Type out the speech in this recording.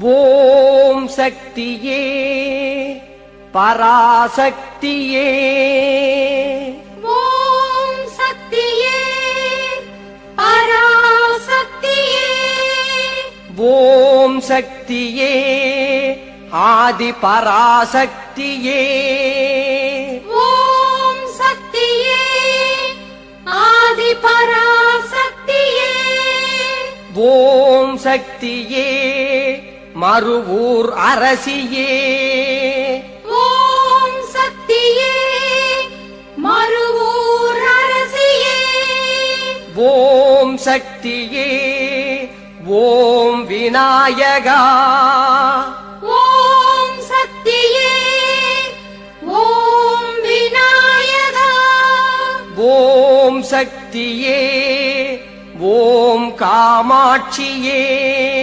ஓம் சக்தியே பராசக்தியே. ஓம் சக்தியே பராசக்தியே. ஓம் சக்தியே ஆதி பராசக்தியே. ஓம் சக்தியே ஆதி பராசக்தியே. ஓம் சக்தியே மறுவூர் அரசியே. ஓம் சக்தியே மறுவூர் அரசியே. ஓம் சக்தியே ஓம் விநாயகா. ஓம் சக்தியே ஓம் விநாயகா. ஓம் சக்தியே ஓம் காமாட்சியே.